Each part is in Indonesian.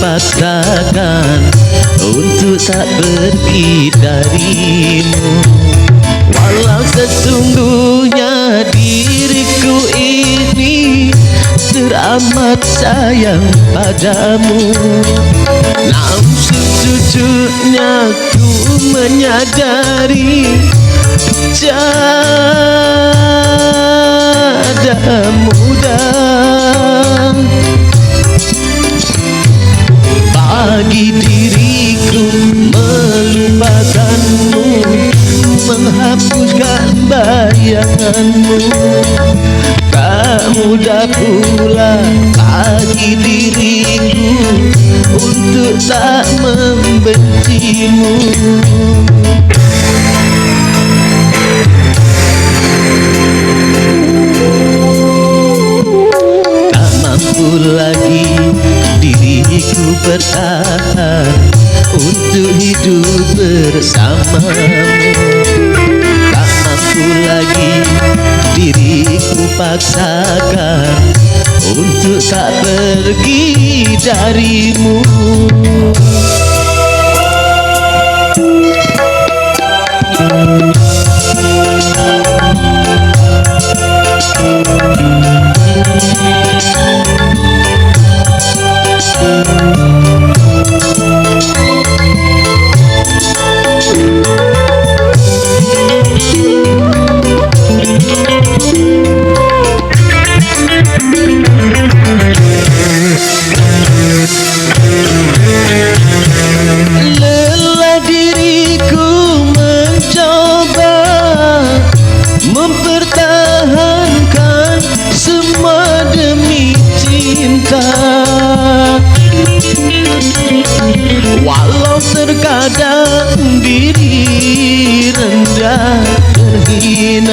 diriku paksakan Untuk tak pergi darimu. Walau sesungguhnya diriku ini Teramat sayang padamu. Namun sejujurnya ku menyadari Tiada mudah Tak mudah pula bagi diriku Untuk tak membencimu. Tak mampu lagi diriku bertahan Untuk hidup bersamamu. Tak mampu lagi diriku paksakan Untuk tak pergi darimu. Lelah terkadang diri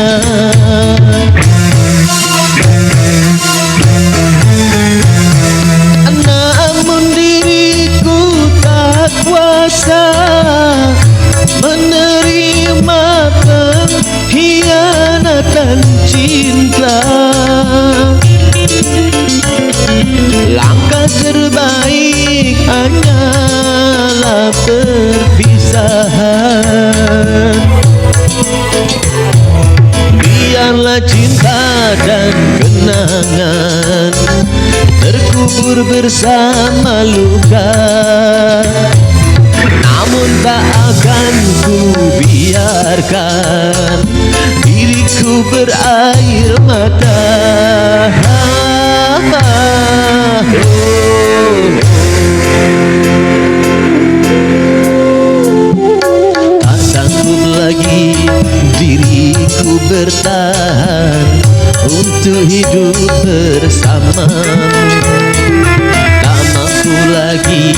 cinta dan kenangan Terkubur bersama luka bertahan Untuk hidup bersamamu Tak mampu lagi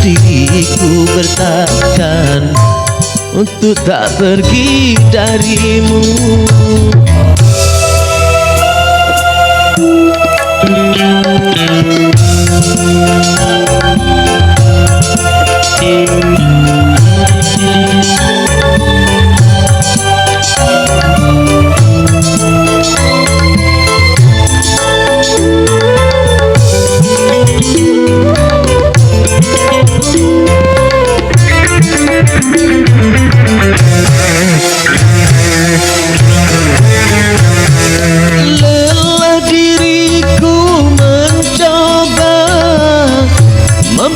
diriku bertahan Untuk tak pergi darimu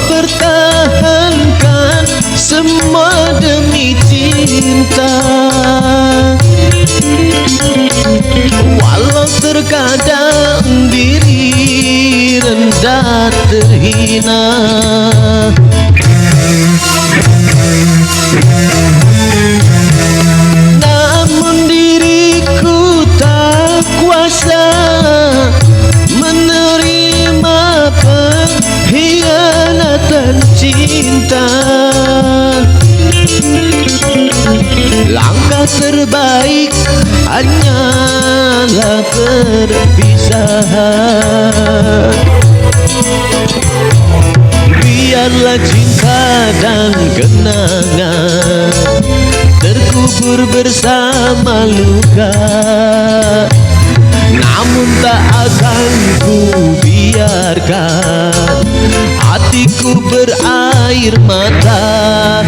Mempertahankan semua demi cinta. Walau terkadang diri rendah terhina perpisahan Biarlah cinta dan kenangan Terkubur bersama luka. Namun tak akan ku biarkan Hatiku berair mata